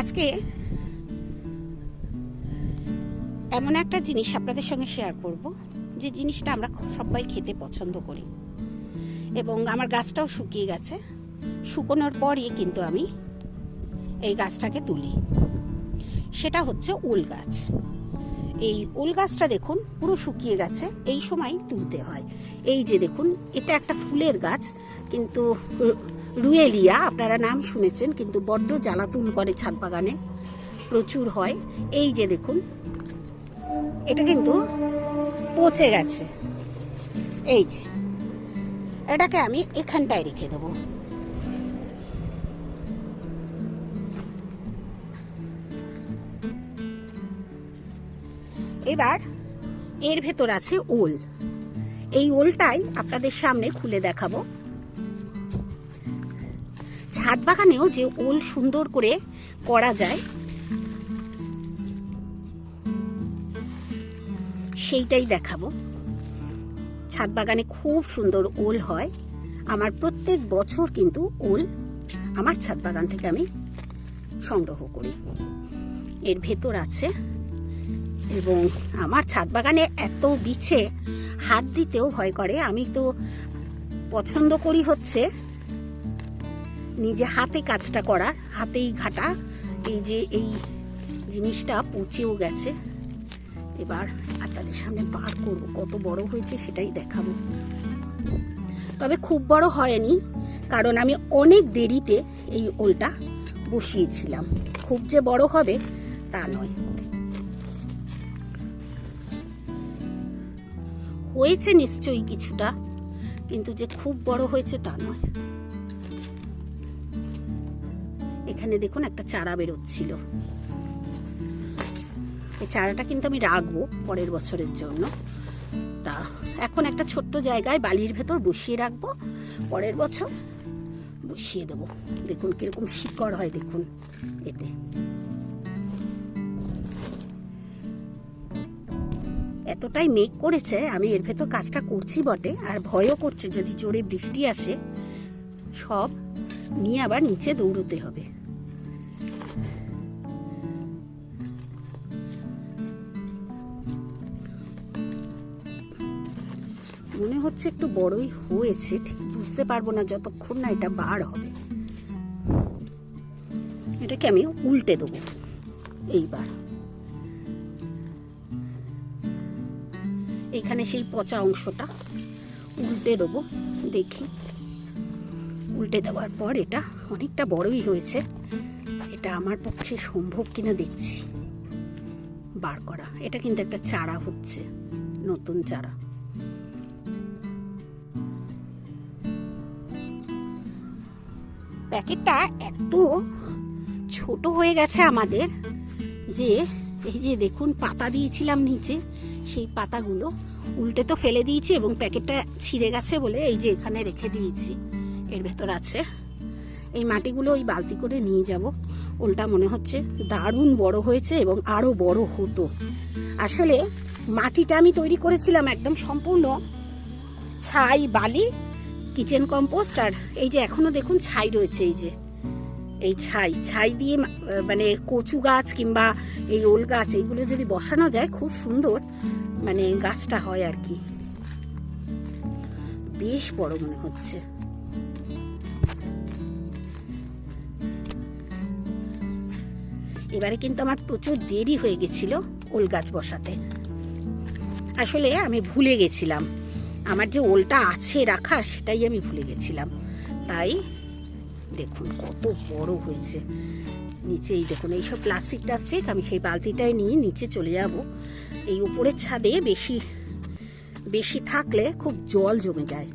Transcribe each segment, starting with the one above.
আজকে এমন একটা জিনিস আপনাদের সঙ্গে শেয়ার করব, যে জিনিসটা আমরা সবাই খেতে পছন্দ করি। এবং আমার গাছটাও শুকিয়ে গেছে, শুকোনোর পরই কিন্তু আমি এই গাছটাকে তুলি। সেটা হচ্ছে উল গাছ। এই উল গাছটা দেখুন, পুরো শুকিয়ে গেছে, এই সময় তুলতে হয়। এই যে দেখুন, এটা একটা ফুলের গাছ, কিন্তু রুয়েলিয়া আপনারা নাম শুনেছেন, কিন্তু বড্ড জ্বালাতুন করে ছাদ বাগানে। প্রচুর হয়। এই যে দেখুন, এটা কিন্তু পচে গেছে। এই যে, এটাকে আমি এখানটায় রেখে দেবো। এবার এর ভেতর আছে ওল। এই ওলটাই আপনাদের সামনে খুলে দেখাবো। ছাদ বাগানেও যে ওল সুন্দর করে করা যায়, সেইটাই দেখাবো। ছাদ বাগানে খুব সুন্দর ওল হয়। আমার প্রত্যেক বছর কিন্তু ওল আমার ছাদ বাগান থেকে আমি সংগ্রহ করি। এর ভেতর আছে এবং আমার ছাদ বাগানে এত বিছে, হাত দিতেও ভয় করে। আমি তো পছন্দ করি হচ্ছে নিজে হাতে কাজটা করা, হাতেই ঘাটা, এই যে এই জিনিসটা পচেও গেছে। এবার আপনাদের সামনে বার করব, কত বড় হয়েছে সেটাই দেখাবো। তবে খুব বড় হয়নি, কারণ আমি অনেক দেরিতে এই ওলটা বসিয়েছিলাম। খুব যে বড় হবে তা নয়। হয়েছে নিশ্চয়ই কিছুটা, কিন্তু যে খুব বড় হয়েছে তা নয়। এখানে দেখুন একটা চারা বেরোচ্ছিল। এই চারাটা কিন্তু আমি রাখব পরের বছরের জন্য। তা এখন একটা ছোট্ট জায়গায় বালির ভেতর বসিয়ে রাখব। পরের বছর বসিয়ে দেবো। দেখুন কীরকম শিকড় হয়, দেখুন এতে। এতটাই মেঘ করেছে, আমি এর ভেতর কাজটা করছি বটে, আর ভয়ও করছে যদি জোরে বৃষ্টি আসে। সব নিয়ে আবার নিচে দৌড়তে হবে। মনে হচ্ছে একটু বড়ই হয়েছে, ঠিক বুঝতে পারব না যতক্ষণ না এটা বার হবে। এটাকে আমি উল্টে দেবো এইবার। এখানে সেই পচা অংশটা উল্টে দেবো, দেখি। উল্টে দেওয়ার পর এটা অনেকটা বড়ই হয়েছে, এটা আমার পক্ষে সম্ভব কিনা দেখছি। বার করা, এটা কিন্তু একটা চারা হচ্ছে, নতুন চারা। প্যাকেটটা এত ছোট হয়ে গেছে আমাদের যে, এই যে দেখুন, পাতা দিয়েছিলাম নিচে। সেই পাতাগুলো উল্টে তো ফেলে দিয়েছি এবং প্যাকেটটা ছিঁড়ে গেছে বলে এই যে এখানে রেখে দিয়েছি। এর ভেতর আছে। এই মাটিগুলো ওই বালতি করে নিয়ে যাব। ওলটা মনে হচ্ছে দারুণ বড় হয়েছে এবং আরও বড় হতো। আসলে মাটিটা আমি তৈরি করেছিলাম একদম সম্পূর্ণ ছাই বালি কিচেন কম্পোস্ট আর এই যে এখনও দেখুন ছাই রয়েছে, এই যে। এই ছাই ছাই দিয়ে মানে কচু গাছ কিংবা এই ওল গাছ, এইগুলো যদি বসানো যায়, খুব সুন্দর মানে গাছটা হয় আর কি। বেশ বড় মনে হচ্ছে। এবারে কিন্তু আমার প্রচুর দেরি হয়ে গেছিল ওল গাছ বসাতে। আসলে আমি ভুলে গেছিলাম। আমার যে ওলটা আছে রাখা, সেটাই আমি ভুলে গেছিলাম। তাই দেখুন কত বড় হয়েছে। নিচেই দেখুন, এইসব প্লাস্টিক টাস্টিক আমি সেই বালতিটাই নিয়ে নিচে চলে যাব। এই উপরের ছাদে বেশি বেশি থাকলে খুব জল জমে যায়।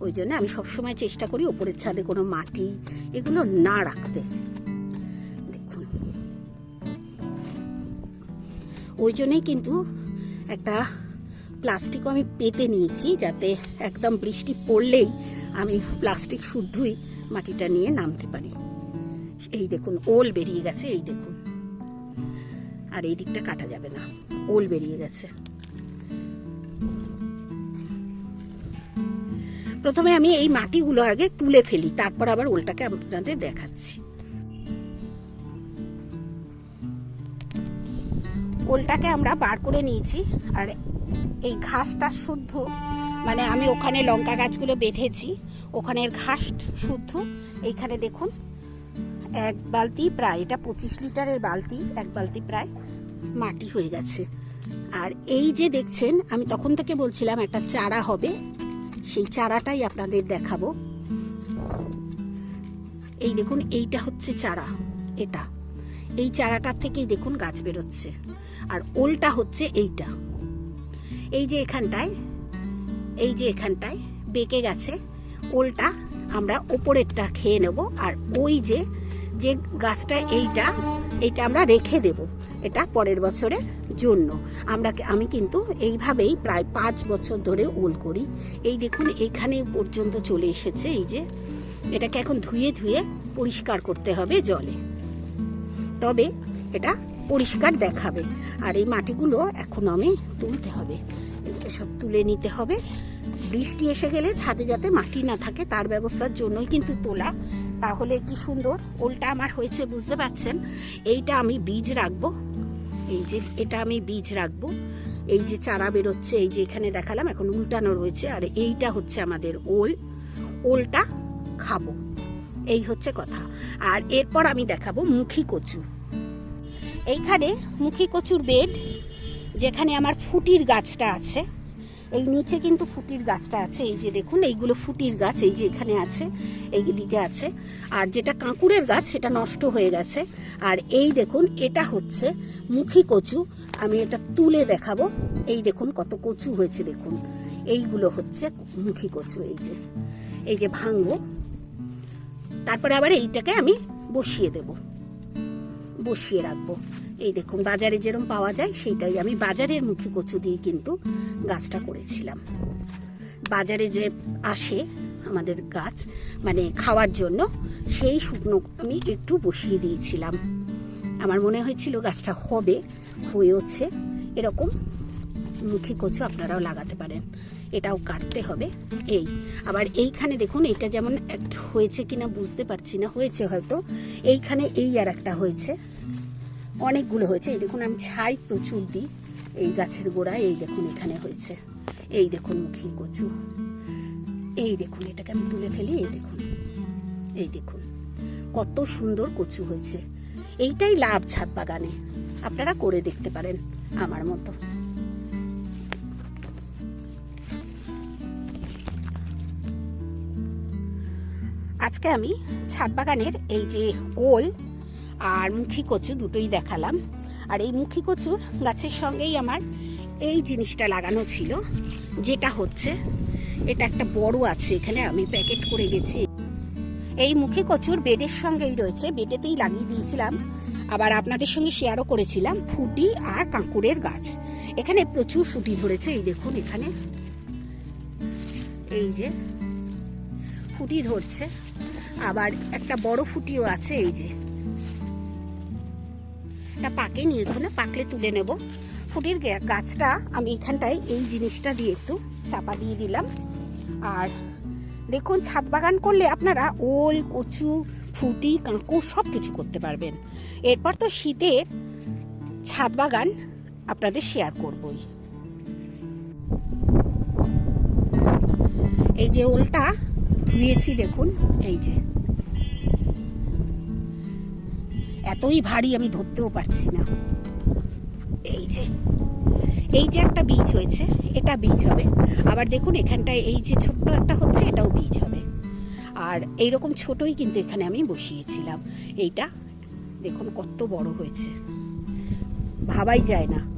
ওই জন্য আমি সবসময় চেষ্টা করি ওপরের ছাদে কোনো মাটি এগুলো না রাখতে। দেখুন। ওই জন্যই কিন্তু একটা প্লাস্টিকও আমি পেতে নিয়েছি, যাতে একদম বৃষ্টি পড়লেই আমি প্লাস্টিক শুদ্ধই মাটিটা নিয়ে নামতে পারি। এই দেখুন, ওল বেরিয়ে গেছে, এই দেখুন। আর এই দিকটা কাটা যাবে না, ওল বেরিয়ে গেছে। প্রথমে আমি এই মাটিগুলো আগে তুলে ফেলি, তারপর আবার ওলটাকে আপনাদের দেখাচ্ছি। ওলটাকে আমরা বার করে নিয়েছি, আর এই ঘাসটা শুদ্ধ। মানে আমি ওখানে লঙ্কা গাছগুলো বেঁধেছি। ওখানের ঘাস শুদ্ধ। এইখানে দেখুন, এক বালতি প্রায়, এটা পঁচিশ লিটারের বালতি, এক বালতি প্রায় মাটি হয়ে গেছে। আর এই যে দেখছেন, আমি তখন থেকে বলছিলাম একটা চারা হবে। সেই চারাটাই আপনাদের দেখাবো। এই দেখুন, এইটা হচ্ছে চারা, এটা। এই চারাটার থেকেই দেখুন গাছ বেরোচ্ছে। আর ওলটা হচ্ছে এইটা। এই যে এখানটায়, এই যে এখানটায় বেঁকে গেছে, ওলটা আমরা ওপরেরটা খেয়ে নেব, আর ওই যে যে গাছটা এইটা এইটা আমরা রেখে দেব, এটা পরের বছরের জন্য। আমরা আমি কিন্তু এইভাবেই প্রায় পাঁচ বছর ধরে ওল করি। এই দেখুন, এখানে পর্যন্ত চলে এসেছে এই যে, এটাকে এখন ধুয়ে ধুয়ে পরিষ্কার করতে হবে জলে। তবে এটা পরিষ্কার দেখাবে। আর এই মাটিগুলো এখন আমি তুলতে হবে। সব তুলে নিতে হবে। বৃষ্টি এসে গেলে ছাদে যাতে মাটি না থাকে, তার ব্যবস্থার জন্যই কিন্তু তোলা। তাহলে কি সুন্দর? ওলটা আমার হয়েছে, বুঝতে পারছেন? এইটা আমি বীজ রাখব। এই যে, এটা আমি বীজ রাখব। এই যে চারা বেরোচ্ছে, এই যে এখানে দেখালাম, এখন উল্টানো রয়েছে। আর এইটা হচ্ছে আমাদের ওল। ওলটা খাব। এই হচ্ছে কথা। আর এরপর আমি দেখাবো মুখী কচু। এইখানে মুখী কচুর বেড, যেখানে আমার ফুটির গাছটা আছে। এই নিচে কিন্তু ফুটির গাছটা আছে, এই যে দেখুন, এইগুলো ফুটির গাছ, এই যে এখানে আছে, এই দিকে আছে। আর যেটা কাঁকুরের গাছ, সেটা নষ্ট হয়ে গেছে। আর এই দেখুন, এটা হচ্ছে মুখী কচু। আমি এটা তুলে দেখাবো। এই দেখুন, কত কচু হয়েছে, দেখুন। এইগুলো হচ্ছে মুখী কচু, এই যে। এই যে ভাঙবো। তারপরে আবার এইটাকে আমি বসিয়ে দেব। বসিয়ে রাখব। এই দেখুন, বাজারে যেরকম পাওয়া যায় সেইটাই। আমি বাজারের মুখী কচু দিয়ে কিন্তু গাছটা করেছিলাম। বাজারে যে আসে আমাদের গাছ মানে খাওয়ার জন্য, সেই শুকনো আমি একটু বসিয়ে দিয়েছিলাম। আমার মনে হয়েছিল গাছটা হবে, হয়েওছে। এরকম মুখী কচু আপনারাও লাগাতে পারেন। এটাও কাটতে হবে। এই, আবার এইখানে দেখুন এটা যেমন হয়েছে কিনা বুঝতে পারছি না। হয়েছে হয়তো। এইখানে এই আর একটা হয়েছে। অনেকগুলো হয়েছে। এই দেখুন, আমি ছাই প্রচুর দিই। এই গাছের গোড়ায় এই দেখুন, এখানে হয়েছে। এই দেখুন মুখী কচু। এই দেখুন, এটাকে আমি তুলে ফেলি, এই দেখুন। এই দেখুন, কত সুন্দর কচু হয়েছে। এইটাই লাভ ছাদ বাগানে। আপনারা করে দেখতে পারেন আমার মতো। আজকে আমি ছাদ বাগানের এই যে ওল আর মুখী কচু দুটোই দেখালাম। আর এই মুখী কচুর গাছের সঙ্গেই আমার এই জিনিসটা লাগানো ছিল, যেটা হচ্ছে এটা একটা বড় আছে, এখানে আমি প্যাকেট করে গেছি। এই মুখী কচুর বেডের সঙ্গেই রয়েছে, বেডেতেই লাগিয়ে দিয়েছিলাম। আবার আপনাদের সঙ্গে শেয়ারও করেছিলাম, ফুটি আর কাঁকুরের গাছ। এখানে প্রচুর ফুটি ধরেছে, এই দেখুন এখানে। এই যে ফুটি ধরছে। আবার একটা বড় ফুটিও আছে, এই যে। এটা পাকেনি এখানে পাকলে তুলে নেব। ফুটির গাছটা আমি এখানটায় এই জিনিসটা দিয়ে একটু চাপা দিয়ে দিলাম। আর দেখুন, ছাদ বাগান করলে আপনারা ওল, কচু, ফুটি কাঁকুর সব কিছু করতে পারবেন। এরপর তো শীতের ছাদ বাগান আপনাদের শেয়ার করবই। এই যে ওলটা ধুয়েছি, দেখুন, এই যে। এতই ভারী আমি ধরতেও পারছি না। এই যে এই যে একটা বীজ হয়েছে, এটা বীজ হবে। আবার দেখুন, এখানটায় এই যে ছোট্ট একটা হচ্ছে, এটাও বীজ হবে। আর এইরকম ছোটই কিন্তু এখানে আমি বসিয়েছিলাম। এইটা, দেখুন কত বড় হয়েছে। ভাবাই যায় না।